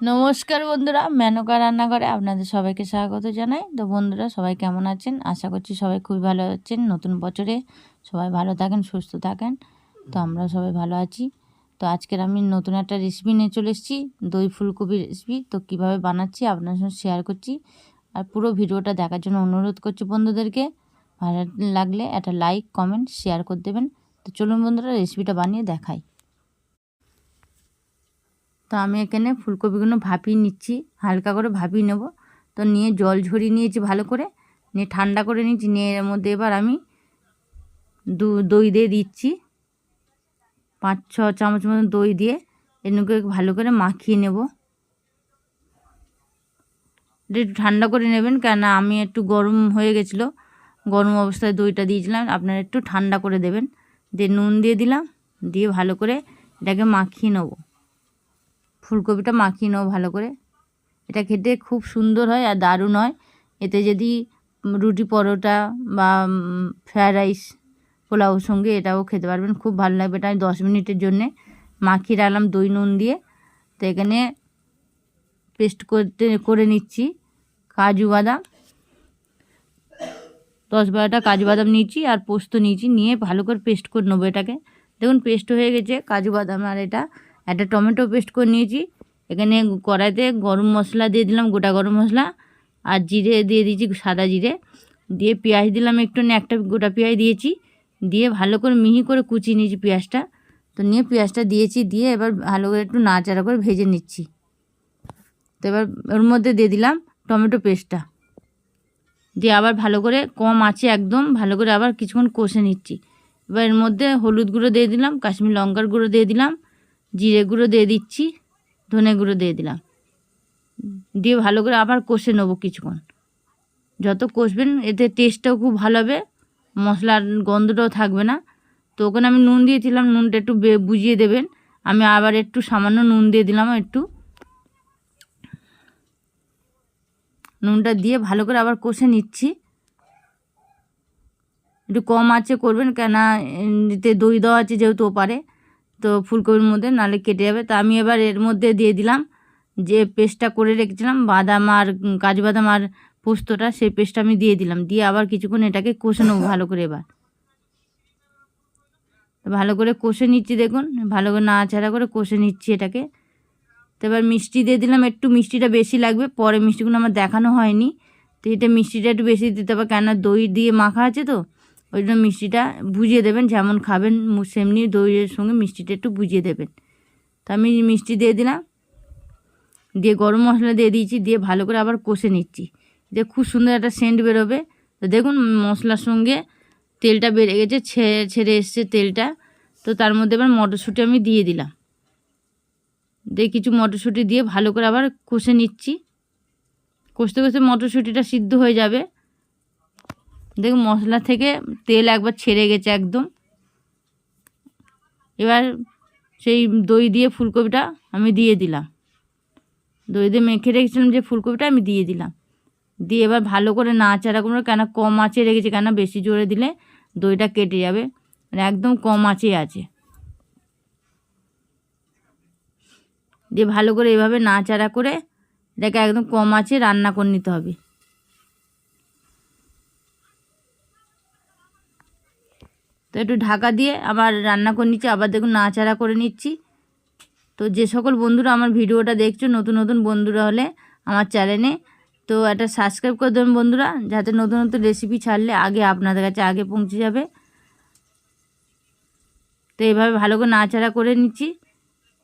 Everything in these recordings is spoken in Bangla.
নমস্কার বন্ধুরা, মেনকা রান্নাঘরে আপনাদের সবাইকে স্বাগত জানাই। তো বন্ধুরা, সবাই কেমন আছেন? আশা করছি সবাই খুবই ভালো আছেন। নতুন বছরে সবাই ভালো থাকেন, সুস্থ থাকেন। তো আমরা সবাই ভালো আছি। তো আজকের আমি নতুন একটা রেসিপি নিয়ে চলে এসেছি, দই ফুলকপি রেসিপি তো কীভাবে বানাচ্ছি আপনার সঙ্গে শেয়ার করছি। আর পুরো ভিডিওটা দেখার জন্য অনুরোধ করছি বন্ধুদেরকে, ভালো লাগলে একটা লাইক কমেন্ট শেয়ার করে দেবেন। তো চলুন বন্ধুরা রেসিপিটা বানিয়ে দেখাই। তো আমি এখানে ফুলকপিগুলো ভাপিয়ে নিচ্ছি, হালকা করে ভাপিয়ে নেব। তো নিয়ে জল ঝরিয়ে নিয়েছি ভালো করে, নিয়ে ঠান্ডা করে নিয়েছি, নিয়ে এর মধ্যে এবার আমি দু, দই দিয়ে দিচ্ছি। পাঁচ, ছ চামচ মতন দই দিয়ে এগুলোকে ভালো করে মাখিয়ে নেব। এটা একটু ঠান্ডা করে নেবেন কেন আমি একটু গরম হয়ে গেছিল, গরম অবস্থায় দইটা দিয়েছিলাম, আপনারা একটু ঠান্ডা করে দেবেন। দিয়ে নুন দিয়ে দিলাম, দিয়ে ভালো করে এটাকে মাখিয়ে নেব। ফুলকপিটা মাখিয়ে নেব ভালো করে। এটা খেতে খুব সুন্দর হয় আর দারুণ হয়। এতে যদি রুটি পরোটা বা ফ্রায়েড রাইস, পোলাওর সঙ্গে এটাও খেতে পারবেন, খুব ভালো লাগবে এটা আমি দশ মিনিটের জন্যে মাখিয়ে রাখলাম দই নুন দিয়ে। তো এখানে পেস্ট করতে, করে নিচ্ছি কাজু বাদাম। দশ বারোটা কাজু বাদাম নিয়েছি আর পোস্ত নিয়েছি, নিয়ে ভালো করে পেস্ট করে নেব এটাকে। দেখুন, পেস্ট হয়ে গেছে কাজু বাদাম আর এটা। একটা টমেটো পেস্ট করে নিয়েছি। এখানে কড়াইতে গরম মশলা দিয়ে দিলাম, গোটা গরম মশলা, আর জিরে দিয়ে দিয়েছি সাদা জিরে। দিয়ে পেঁয়াজ দিলাম একটু একটা গোটা পেঁয়াজ দিয়েছি। দিয়ে ভালো করে মিহি করে কুচিয়ে নিয়েছি পেঁয়াজটা। তো নিয়ে পেঁয়াজটা দিয়েছি, দিয়ে এবার ভালো করে একটু নাড়াচাড়া করে ভেজে নিচ্ছি। তো এবার ওর মধ্যে দিয়ে দিলাম টমেটো পেস্টটা। দিয়ে আবার ভালো করে, কম আছে একদম, ভালো করে আবার কিছুক্ষণ কষে নিচ্ছি। এবার এর মধ্যে হলুদ গুঁড়ো দিয়ে দিলাম, কাশ্মীর লঙ্কার গুঁড়ো দিয়ে দিলাম জিরে গুঁড়ো দিয়ে দিচ্ছি, ধনে গুঁড়ো দিয়ে দিলাম। দিয়ে ভালো করে আবার কষে নেব কিছুক্ষণ। যত কষবেন, এতে টেস্টটাও খুব ভালো হবে, মশলার গন্ধটাও থাকবে না। তো ওখানে আমি নুন দিয়েছিলাম নুনটা একটু বুঝিয়ে দেবেন। আমি আবার একটু সামান্য নুন দিয়ে দিলাম একটু। নুনটা দিয়ে ভালো করে আবার কষে নিচ্ছি। একটু কম আছে করবেন, কেন এতে দই দেওয়া আছে যেহেতু ওপারে। তো ফুলকপির মধ্যে নালে কেটে যাবে। তো আমি এবার এর মধ্যে দিয়ে দিলাম যে পেস্টটা করে রেখেছিলাম, বাদাম আর কাজু বাদাম আর পোস্তটা, সেই পেস্টটা আমি দিয়ে দিলাম। দিয়ে আবার কিছুক্ষণ এটাকে কষে নেব ভালো করে এবার। ভালো করে কষে নিচ্ছি দেখুন, ভালো করে নাড়াচাড়া করে কষে নিচ্ছি এটাকে। তো এবার মিষ্টি দিয়ে দিলাম, একটু মিষ্টিটা বেশি লাগবে, পরে মিষ্টিগুলো আমার দেখানো হয়নি। তো এটা মিষ্টিটা একটু বেশি দিতে হবে কেন দই দিয়ে মাখা আছে তো ওই জন্য মিষ্টিটা বুঝিয়ে দেবেন, যেমন খাবেন সেমনি দইয়ের সঙ্গে মিষ্টিটা একটু বুঝিয়ে দেবেন। তো আমি মিষ্টি দিয়ে দিলাম, দিয়ে গরম মশলা দিয়ে দিয়েছি, দিয়ে ভালো করে আবার কষে নিচ্ছি। দিয়ে খুব সুন্দর একটা সেন্ট বেরোবে। তো দেখুন, মশলার সঙ্গে তেলটা বেড়ে গেছে ছেড়ে এসছে তেলটা। তো তার মধ্যে এবার মটরশুঁটি আমি দিয়ে দিলাম। দিয়ে কিছু মটরশুঁটি দিয়ে ভালো করে আবার কষে নিচ্ছি। কষতে কষতে মটরশুঁটিটা সিদ্ধ হয়ে যাবে। দেখুন মশলা থেকে তেল একবার ছেড়ে গেছে একদম। এবার সেই দই দিয়ে ফুলকপিটা আমি দিয়ে দিলাম। দই দিয়ে মেখে রেখেছিলাম যে ফুলকপিটা আমি দিয়ে দিলাম। দিয়ে এবার ভালো করে নাচাড়া করে কেন কম আঁচে রেখেছি, কেন বেশি জোরে দিলে দইটা কেটে যাবে। মানে একদম কম আঁচে আছে। দিয়ে ভালো করে এভাবে নাচাড়া করে এটাকে একদম কম আঁচে রান্না করে নিতে হবে। তো একটু ঢাকা দিয়ে আবার রান্না করে নিচ্ছি, আবার দেখুন নাচাড়া করে নিচ্ছি। তো যে সকল বন্ধুরা আমার ভিডিওটা দেখছ, নতুন নতুন বন্ধুরা হলে আমার চ্যানেলে, তো একটা সাবস্ক্রাইব করে দেবেন বন্ধুরা, যাতে নতুন নতুন রেসিপি ছাড়লে আগে আপনাদের কাছে আগে পৌঁছে যাবে। তো এইভাবে ভালো করে নাচাড়া করে নিচ্ছি।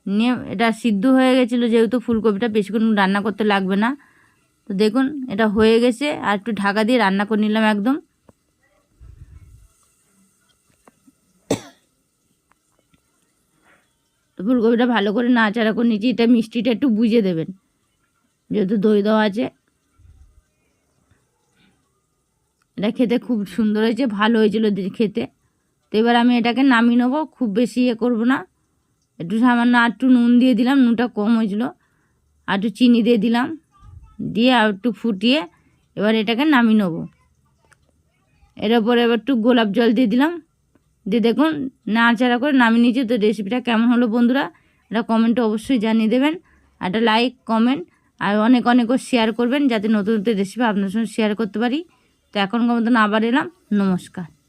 নিয়ে এটা সিদ্ধ হয়ে গেছিল, যেহেতু ফুলকপিটা বেশিক্ষণ রান্না করতে লাগবে না। তো দেখুন, এটা হয়ে গেছে, আর একটু ঢাকা দিয়ে রান্না করে নিলাম একদম। তো ফুলকপিটা ভালো করে নাচাড়া করে নিচ্ছি এটা মিষ্টিটা একটু বুঝে দেবেন। যেহেতু দই দেওয়া আছে। এটা খেতে খুব সুন্দর হয়েছে, ভালো হয়েছিল খেতে। তো এবার আমি এটাকে নামিয়ে নেব, খুব বেশি ইয়ে করব না। একটু সামান্য আর একটু নুন দিয়ে দিলাম, নুনটা কম হয়েছিলো। আর একটু চিনি দিয়ে দিলাম, দিয়ে আর একটু ফুটিয়ে এবার এটাকে নামিয়ে নেব। এর ওপরে এবার একটু গোলাপ জল দিয়ে দিলাম। দিয়ে দেখুন, নাড়াচাড়া করে নামিয়ে নিয়েছি। তো রেসিপিটা কেমন হলো বন্ধুরা? এটা কমেন্টে অবশ্যই জানিয়ে দেবেন। একটা লাইক কমেন্ট আর অনেক অনেকও শেয়ার করবেন যাতে নতুন নতুন রেসিপি আপনার সঙ্গে শেয়ার করতে পারি। তো এখনকার মতন আবার এলাম। নমস্কার।